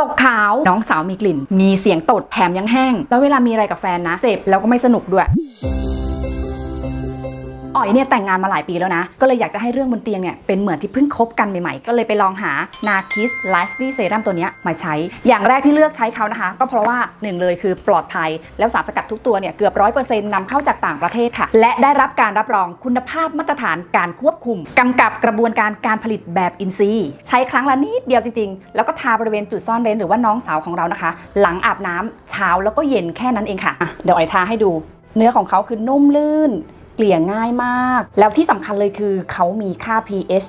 ตกขาว น้องสาวมีกลิ่น มีเสียงตดแถมยังแห้ง แล้วเวลามีอะไรกับแฟนนะ เจ็บแล้วก็ไม่สนุกด้วย อ๋อยเนี่ยแต่งงานมาหลายปีแล้วนะ ก็เลยอยากจะให้เรื่องบนเตียงเนี่ยเป็นเหมือนที่เพิ่งคบกันใหม่ๆ ก็เลยไปลองหานาคิสไลฟ์ดีเซรั่มตัวนี้มาใช้ อย่างแรกที่เลือกใช้เขานะคะ ก็เพราะว่าหนึ่งเลยคือปลอดภัย แล้วสารสกัดทุกตัวเนี่ยเกือบร้อยเปอร์เซ็นต์นำเข้าจากต่างประเทศค่ะ และได้รับการรับรองคุณภาพมาตรฐานการควบคุมกำกับกระบวนการการผลิตแบบอินทรีใช้ครั้งละนิดเดียวจริงๆ แล้วก็ทาบริเวณจุดซ่อนเร้นหรือว่าน้องสาวของเรานะคะ หลังอาบน้ำเช้าแล้วก็เย็นแค่นั้นเองค่ะะเดี๋ยวไอยทาให้ดู เนื้อของเขาคือนุ่มลื่น เกลี่ยง่ายมาก แล้วที่สำคัญเลยคือเขามีค่า pH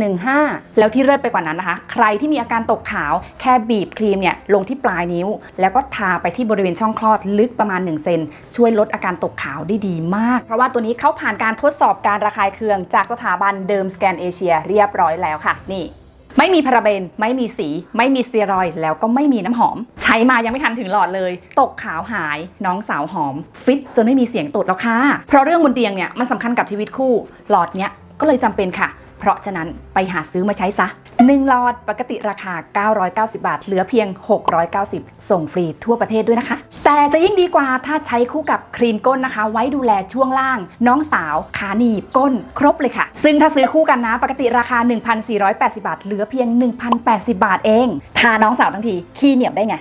4.15 แล้วที่เลิศไปกว่านั้นนะคะ ใครที่มีอาการตกขาวแค่บีบครีมเนี่ยลงที่ปลายนิ้ว แล้วก็ทาไปที่บริเวณช่องคลอดลึกประมาณ 1 เซน ช่วยลดอาการตกขาวได้ดีมาก เพราะว่าตัวนี้เขาผ่านการทดสอบการระคายเคืองจากสถาบันเดิมสแกนเอเชียเรียบร้อยแล้วค่ะนี่ ไม่มีพาราเบน ไม่มีสี ไม่มีสเตียรอยแล้วก็ไม่มีน้ำหอม ใช้มายังไม่ทันถึงหลอดเลย ตกขาวหายน้องสาวหอม ฟิตจนไม่มีเสียงตดแล้วค่ะ เพราะเรื่องบนเตียงเนี่ยมันสำคัญกับชีวิตคู่ หลอดเนี้ยก็เลยจำเป็นค่ะ เพราะฉะนั้นไปหาซื้อมาใช้ซะ 1 หลอดปกติราคา 990 บาท เหลือเพียง 690 ส่งฟรีทั่วประเทศด้วยนะคะ แต่จะยิ่งดีกว่าถ้าใช้คู่กับครีมก้นนะคะ ไว้ดูแลช่วงล่าง น้องสาว ขาหนีบก้นครบเลยค่ะ ซึ่งถ้าซื้อคู่กันนะ ปกติราคา 1,480 บาท เหลือเพียง 1,080 บาทเอง ทาน้องสาวทั้งทีขี้เหนียวได้ไง